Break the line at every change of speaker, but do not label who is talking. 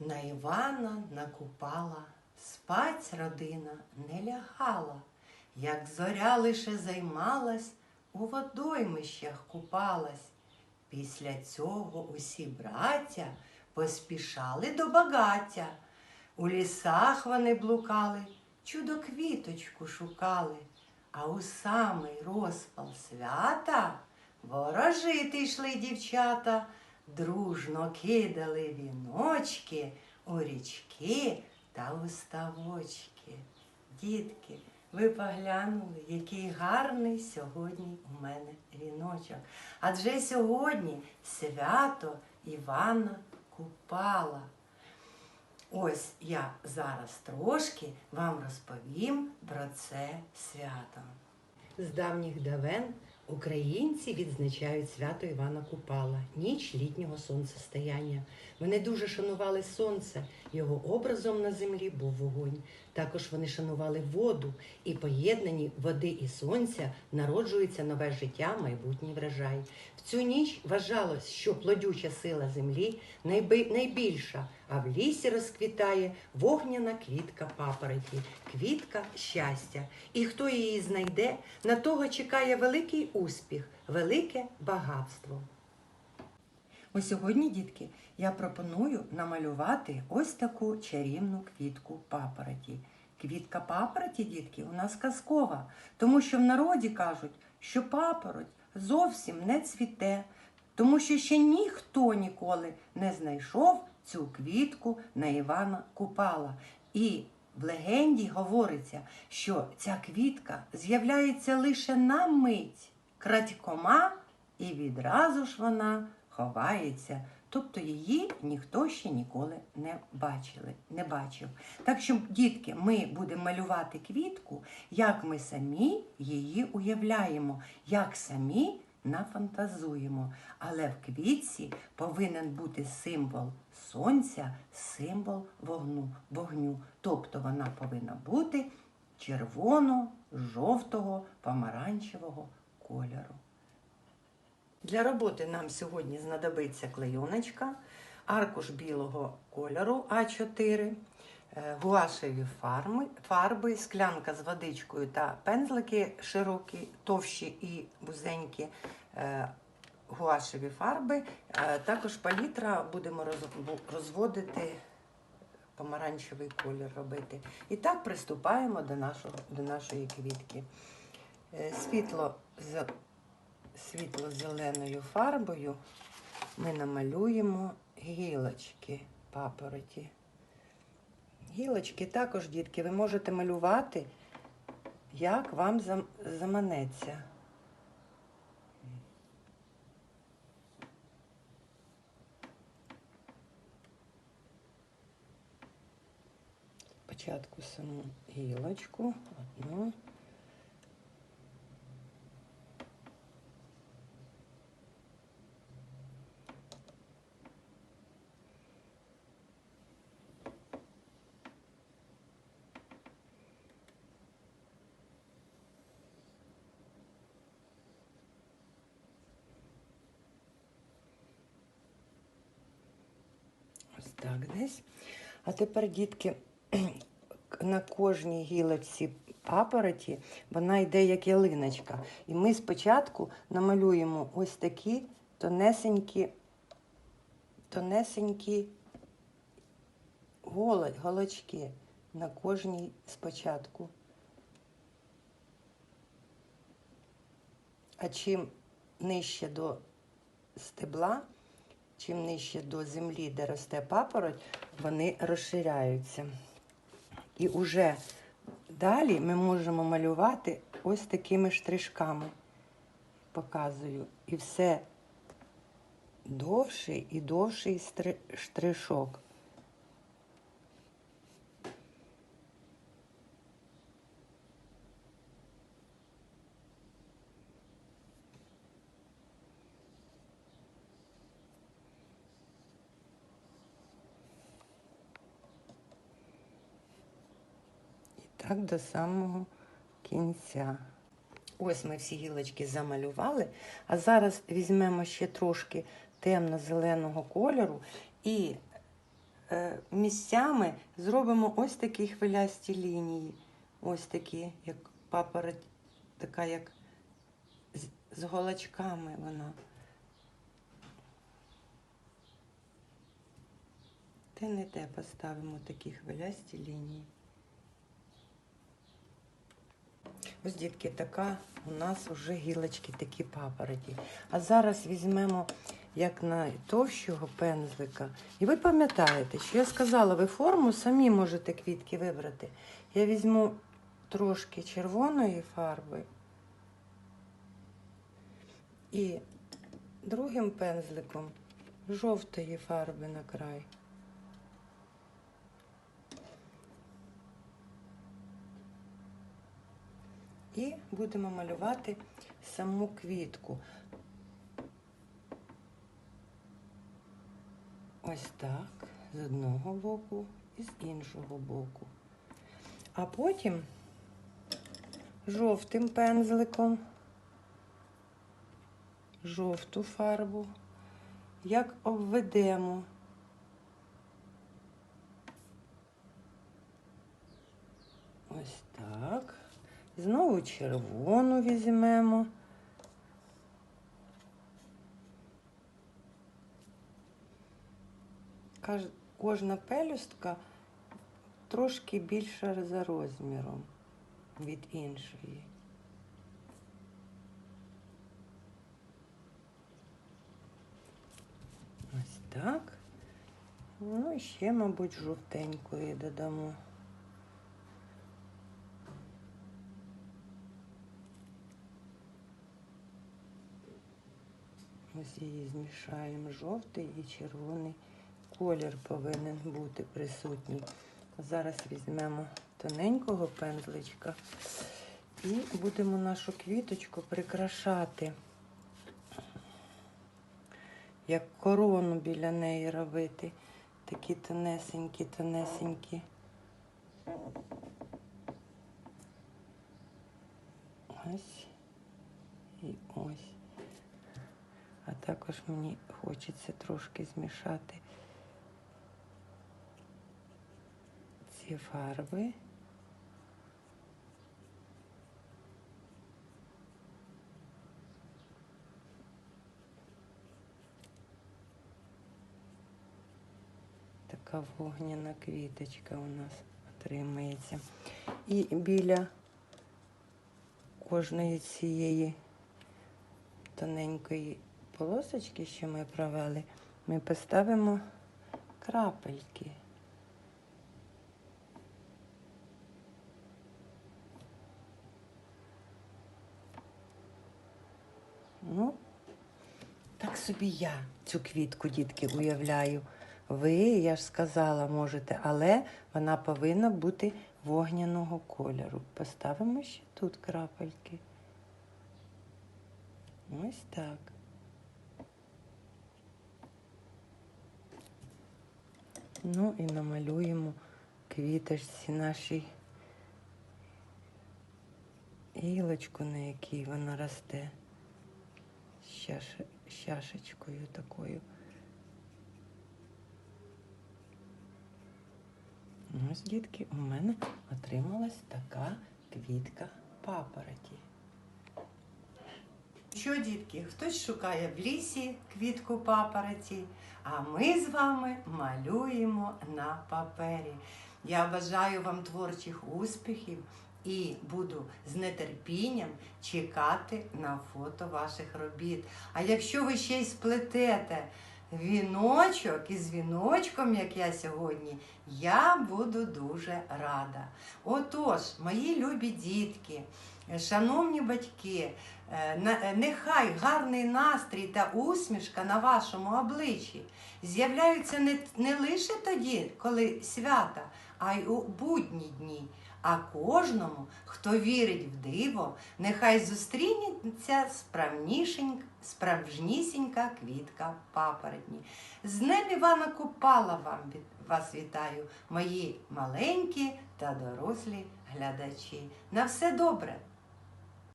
На Івана накупала, спать родина не лягала, як зоря лише займалась, у водоймищах купалась. Після цього усі браття поспішали до багаття. У лісах вони блукали, чудо квіточку шукали, а у самий розпал свята ворожити йшли дівчата, дружно кидали віночки у річки та у ставочки. Дітки, ви поглянули, який гарний сьогодні у мене віночок. Адже сьогодні свято Івана Купала. Ось я зараз трошки вам розповім про це свято. З давніх давен українці відзначають свято Івана Купала, ніч літнього сонцестояння. Вони дуже шанували сонце, його образом на землі був вогонь. Також вони шанували воду, і поєднані води і сонця народжується нове життя, майбутній врожай. В цю ніч вважалось, що плодюча сила землі найбільша, а в лісі розквітає вогняна квітка папороті, квітка щастя. І хто її знайде, на того чекає великий успіх, велике багатство. Ось сьогодні, дітки, я пропоную намалювати ось таку чарівну квітку папороті. Квітка папороті, дітки, у нас казкова, тому що в народі кажуть, що папороть зовсім не цвіте, тому що ще ніхто ніколи не знайшов цю квітку на Івана Купала. І в легенді говориться, що ця квітка з'являється лише на мить, крадькома, і відразу ж вона ховається. Тобто її ніхто ще ніколи не бачили, не бачив. Так що, дітки, ми будемо малювати квітку, як ми самі її уявляємо, як самі нафантазуємо. Але в квітці повинен бути символ сонця, символ вогну, вогню. Тобто вона повинна бути червоно, жовтого, помаранчевого кольору. Для роботи нам сьогодні знадобиться клейоночка, аркуш білого кольору А4, е, гуашеві фарми, фарби, склянка з водичкою та пензлики широкі, товщі і вузенькі, е, гуашеві фарби. Е, Також палітра будемо розводити помаранчевий колір робити. І так приступаємо до, нашого, до нашої квітки. Світло з світло-зеленою фарбою ми намалюємо гілочки папороті. Гілочки також, дітки, ви можете малювати, як вам заманеться. Спочатку саму гілочку, одну. Ось так десь. А тепер, дітки, на кожній гілочці папороті вона йде як ялиночка. І ми спочатку намалюємо ось такі тонесенькі, тонесенькі голочки на кожній спочатку. А чим нижче до стебла, чим нижче до землі, де росте папороть, вони розширяються. І уже далі ми можемо малювати ось такими штришками. Показую. І все довший і довший штришок. Так до самого кінця. Ось ми всі гілочки замалювали, а зараз візьмемо ще трошки темно-зеленого кольору і е, місцями зробимо ось такі хвилясті лінії. Ось такі, як папороть, така як з, з голочками вона. Те не те поставимо такі хвилясті лінії. Ось, дітки, така у нас вже гілочки такі папороті. А зараз візьмемо як на товщого пензлика. І ви пам'ятаєте, що я сказала, ви форму самі можете квітки вибрати. Я візьму трошки червоної фарби і другим пензликом жовтої фарби на край. І будемо малювати саму квітку. Ось так, з одного боку і з іншого боку. А потім жовтим пензликом, жовту фарбу, як обведемо. Ось так. Знову червону візьмемо. Кожна пелюстка трошки більша за розміром від іншої. Ось так. Ну і ще, мабуть, жовтенької додамо. Ось її змішаємо жовтий і червоний колір повинен бути присутній. Зараз візьмемо тоненького пензличка і будемо нашу квіточку прикрашати, як корону біля неї робити. Такі тонесенькі, тонесенькі. Ось і ось. Також мені хочеться трошки змішати ці фарби. Така вогняна квіточка у нас отримається. І біля кожної цієї тоненької полосочки, що ми провели, ми поставимо крапельки. Ну, так собі я цю квітку, дітки, уявляю. Ви, я ж сказала, можете, але вона повинна бути вогняного кольору. Поставимо ще тут крапельки. Ось так. Ну і намалюємо квіточці нашій гілочку, на якій вона росте. З такою. Ось, дітки, у мене отрималась така квітка папороті. Що, дітки, хтось шукає в лісі квітку папороті, а ми з вами малюємо на папері. Я бажаю вам творчих успіхів і буду з нетерпінням чекати на фото ваших робіт. А якщо ви ще й сплетете віночок із віночком, як я сьогодні, я буду дуже рада. Отож, мої любі дітки, шановні батьки, е, е, нехай гарний настрій та усмішка на вашому обличчі з'являються не лише тоді, коли свята, а й у будні дні. А кожному, хто вірить в диво, нехай зустрінеться справжнісінька квітка папоротні. З ним Івана Купала вам вас вітаю, мої маленькі та дорослі глядачі. На все добре!